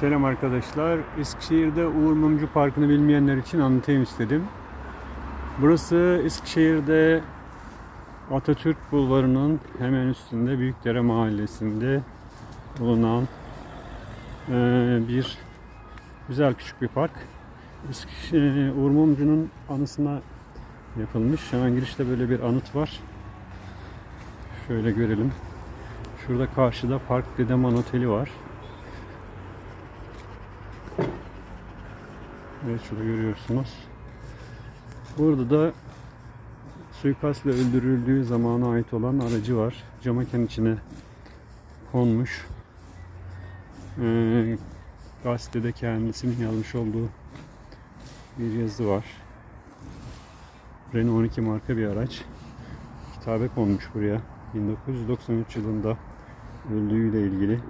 Selam arkadaşlar. Eskişehir'de Uğur Mumcu Parkı'nı bilmeyenler için anlatayım istedim. Burası Eskişehir'de Atatürk Bulvarı'nın hemen üstünde Büyükdere Mahallesi'nde bulunan eee, bir güzel küçük bir park. Eskişehir, Uğur Mumcu'nun anısına yapılmış. Hemen girişte böyle bir anıt var. Şöyle görelim. Şurada karşıda Park Dedeman Oteli var. Evet şurada görüyorsunuz. Burada da suikastla öldürüldüğü zamana ait olan aracı var. Camaken içine konmuş. Ee, gazetede kendisinin yazmış olduğu bir yazı var. Renault 12 marka bir araç. Kitabe konmuş buraya. 1993 yılında öldüğüyle ilgili.